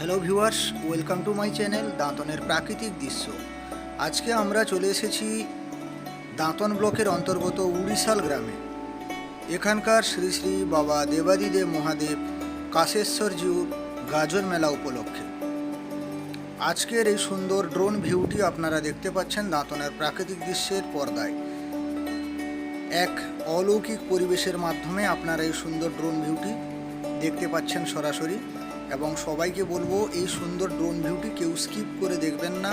Hello viewers welcome to my channel দাঁতনের প্রাকৃতিক দৃশ্য আজকে আমরা চলে এসেছি দাঁতন ব্লকের অন্তর্গত উড়িশাল গ্রামে এখানকার শ্রী শ্রী বাবা দেবাদিদেব মহাদেব কাশেশ্বরজিউর গাজন মেলা উপলক্ষে আজকের এই সুন্দর ড্রোন ভিউটি আপনারা দেখতে পাচ্ছেন দাঁতনের প্রাকৃতিক দৃশ্যের পর্দায় এক অলৌকিক পরিবেশের মাধ্যমে আপনারা এই সুন্দর ড্রোন ভিউটি দেখতে পাচ্ছেন সরাসরি এবং সবাইকে বলব এই সুন্দর ড্রোন ভিউটি কেউ স্কিপ করে দেখবেন না।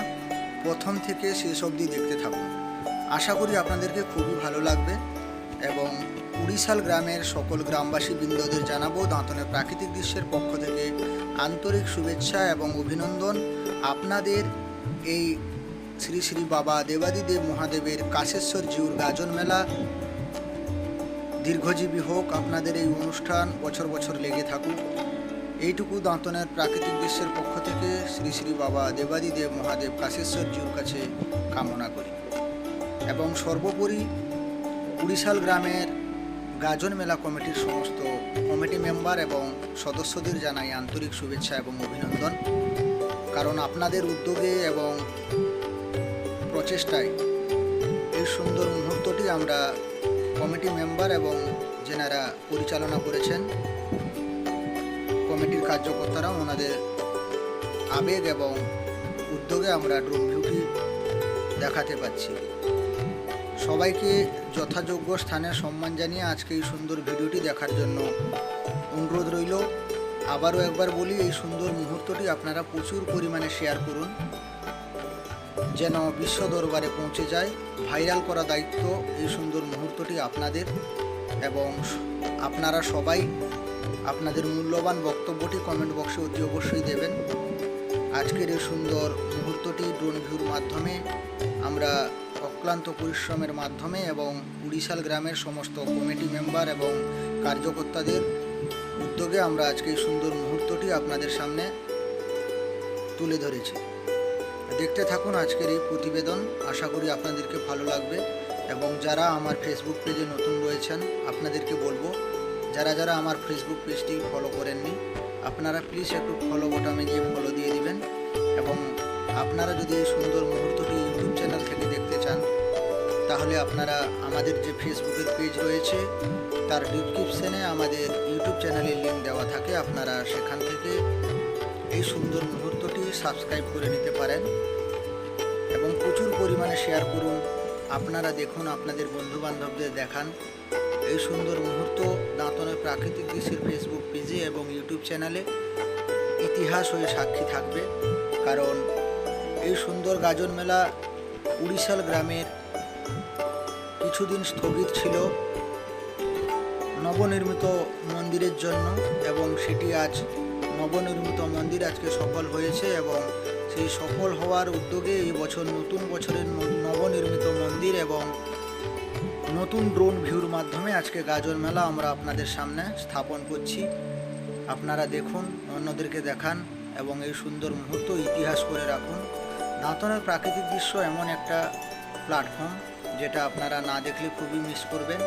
প্রথম থেকে শেষ অবধি দেখতে থাকুন। আশা করি আপনাদেরকে খুবই ভালো লাগবে এবং উড়িষ্যাল গ্রামের সকল গ্রামবাসী বৃন্দদের জানাব দাঁতনের প্রাকৃতিক দৃশ্যের পক্ষ থেকে আন্তরিক শুভেচ্ছা এবং অভিনন্দন। আপনাদের এই শ্রী শ্রী বাবা দেবাদিদেব মহাদেবের কাশেশ্বর জিউর গাজন মেলা দীর্ঘজীবী হোক। আপনাদের এই অনুষ্ঠান বছর বছর লেগে থাকুক। এইটুকু দাঁতনের প্রাকৃতিক দৃশ্যের পক্ষ থেকে শ্রী শ্রী বাবা দেবাদিদেব মহাদেব কাশেশ্বর জিউর কাছে কামনা করি। এবং সর্বোপরি উড়িষ্যাল গ্রামের গাজন মেলা কমিটির সমস্ত কমিটি মেম্বার এবং সদস্যদের জানাই আন্তরিক শুভেচ্ছা এবং অভিনন্দন। কারণ আপনাদের উদ্যোগে এবং প্রচেষ্টায় এই সুন্দর মুহূর্তটি আমরা কমিটি মেম্বার এবং যেনারা পরিচালনা করেছেন। কমিটির কার্যকর্তারা ওনাদের আবেগ এবং উদ্যোগে আমরা ড্রোন ভিউটি দেখাতে পাচ্ছি সবাইকে যথাযোগ্য স্থানে সম্মান জানিয়ে আজকে এই সুন্দর ভিডিওটি দেখার জন্য অনুরোধ রইল। আবারও একবার বলি, এই সুন্দর মুহূর্তটি আপনারা প্রচুর পরিমাণে শেয়ার করুন, যেন বিশ্ব দরবারে পৌঁছে যায়। ভাইরাল করা দায়িত্ব এই সুন্দর মুহূর্তটি আপনাদের এবং আপনারা সবাই আপনাদের মূল্যবান বক্তব্যটি কমেন্ট বক্সে অতি অবশ্যই দেবেন। আজকের এই সুন্দর মুহূর্তটি ড্রোন ভিউর মাধ্যমে আমরা অক্লান্ত পরিশ্রমের মাধ্যমে এবং উড়িষ্যাল গ্রামের সমস্ত কমিটি মেম্বার এবং কার্যকর্তাদের উদ্যোগে আমরা আজকে এই সুন্দর মুহূর্তটি আপনাদের সামনে তুলে ধরেছি। দেখতে থাকুন আজকের এই প্রতিবেদন, আশা করি আপনাদেরকে ভালো লাগবে এবং যারা আমার ফেসবুক পেজে নতুন রয়েছেন, আপনাদেরকে বলব যারা যারা আমার ফেসবুক পেজটি ফলো করেননি, আপনারা প্লিজ একটু ফলো বোটামে গিয়ে ফলো দিয়ে দিবেন এবং আপনারা যদি এই সুন্দর মুহূর্তটি ইউটিউব চ্যানেল থেকে দেখতে চান, তাহলে আপনারা আমাদের যে ফেসবুকের পেজ রয়েছে, তার ডিসক্রিপশনে আমাদের ইউটিউব চ্যানেলের লিঙ্ক দেওয়া থাকে। আপনারা সেখান থেকে এই সুন্দর মুহূর্তটি সাবস্ক্রাইব করে নিতে পারেন এবং প্রচুর পরিমাণে শেয়ার করুন। আপনারা দেখুন, আপনাদের বন্ধু বান্ধবদের দেখান। এই সুন্দর মুহূর্ত দাঁতনের প্রাকৃতিক দৃশ্যের ফেসবুক পেজে এবং ইউটিউব চ্যানেলে ইতিহাস হয়ে সাক্ষী থাকবে। কারণ এই সুন্দর গাজন মেলা উড়িষ্যাল গ্রামের কিছুদিন স্থগিত ছিল নবনির্মিত মন্দিরের জন্য এবং সেটি আজ নবনির্মিত মন্দির আজকে সফল হয়েছে এবং সেই সফল হওয়ার উদ্যোগে এই বছর নতুন বছরের নবনির্মিত মন্দির এবং নতুন ড্রোন ভিউর মাধ্যমে আজকে গাজন মেলা আমরা আপনাদের সামনে স্থাপন করছি। আপনারা দেখুন, অন্যদেরকে দেখান এবং এই সুন্দর মুহূর্ত ইতিহাস করে রাখুন। দাঁতনের প্রাকৃতিক দৃশ্য এমন একটা প্ল্যাটফর্ম যেটা আপনারা না দেখলে খুবই মিস করবেন।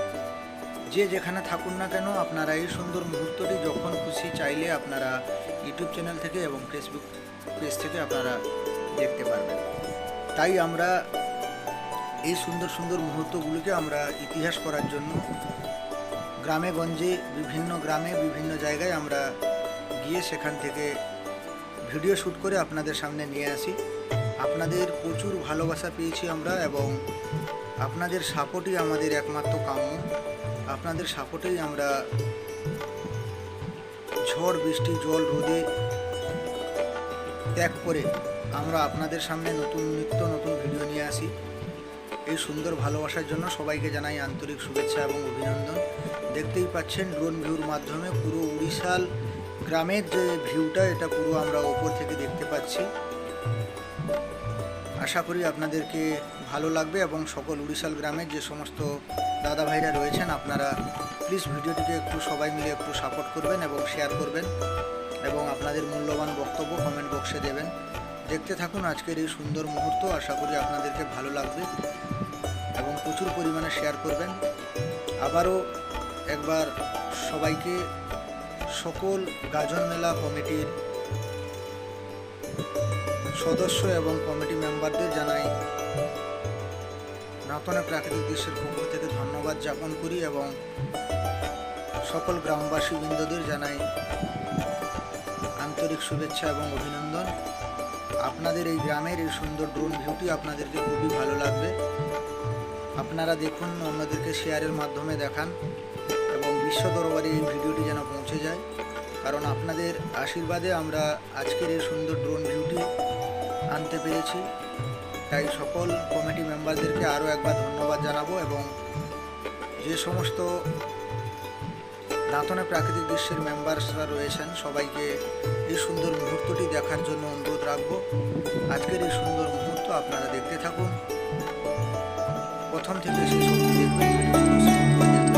যে যেখানে থাকুন না কেন, আপনারা এই সুন্দর মুহূর্তটি যখন খুশি চাইলে আপনারা ইউটিউব চ্যানেল থেকে এবং ফেসবুক পেজ থেকে আপনারা দেখতে পারবেন। তাই আমরা এই সুন্দর সুন্দর মুহূর্তগুলিকে আমরা ইতিহাস করার জন্য গ্রামে গঞ্জে, বিভিন্ন গ্রামে, বিভিন্ন জায়গায় আমরা গিয়ে সেখান থেকে ভিডিও শ্যুট করে আপনাদের সামনে নিয়ে আসি। আপনাদের প্রচুর ভালোবাসা পেয়েছি আমরা এবং আপনাদের সাপোর্টই আমাদের একমাত্র কাম্য। আপনাদের সাপোর্টেই আমরা ঝড়, বৃষ্টি, জল, রোদে ত্যাগ করে আমরা আপনাদের সামনে নতুন নিত্য নতুন ভিডিও নিয়ে আসি। এই সুন্দর ভালোবাসার জন্য সবাইকে জানাই আন্তরিক শুভেচ্ছা এবং অভিনন্দন। দেখতেই পাচ্ছেন ড্রোন ভিউর মাধ্যমে পুরো উড়িষ্যাল গ্রামের যে ভিউটা, এটা পুরো আমরা ওপর থেকে দেখতে পাচ্ছি। আশা করি আপনাদেরকে ভালো লাগবে এবং সকল উড়িষ্যাল গ্রামের যে সমস্ত দাদা ভাইরা রয়েছেন, আপনারা প্লিজ ভিডিওটিকে একটু সবাই মিলে একটু সাপোর্ট করবেন এবং শেয়ার করবেন এবং আপনাদের মূল্যবান বক্তব্য কমেন্ট বক্সে দেবেন। দেখতে থাকুন আজকের এই সুন্দর মুহূর্ত। আশা করি আপনাদেরকে ভালো লাগবে এবং প্রচুর পরিমাণে শেয়ার করবেন। আবারও একবার সবাইকে সকল গাজন মেলা কমিটির সদস্য এবং কমিটি মেম্বারদের জানাই নাতনে প্রাকৃতিক দৃশ্যের পক্ষ থেকে ধন্যবাদ জ্ঞাপন করি এবং সকল গ্রামবাসী বৃন্দদের জানাই আন্তরিক শুভেচ্ছা এবং অভিনন্দন। আপনাদের এই গ্রামের এই সুন্দর ড্রোন ভিউটি আপনাদেরকে খুবই ভালো লাগবে। আপনারা দেখুন, অন্যদেরকে শেয়ারের মাধ্যমে দেখান এবং বিশ্ব দরবারে এই ভিডিওটি যেন পৌঁছে যায়। কারণ আপনাদের আশীর্বাদে আমরা আজকের এই সুন্দর ড্রোন ভিউটি আনতে পেরেছি। তাই সকল কমিটি মেম্বারদেরকে আরও একবার ধন্যবাদ জানাব এবং যে সমস্ত দাঁতনে প্রাকৃতিক দৃশ্যের মেম্বার্সরা রয়েছেন। সবাইকে এই সুন্দর মুহূর্তটি দেখার জন্য অনুরোধ রাখব। আজকের এই সুন্দর মুহূর্ত আপনারা দেখতে থাকুন। প্রথম থেকে শেষ অবধি দেখবেন।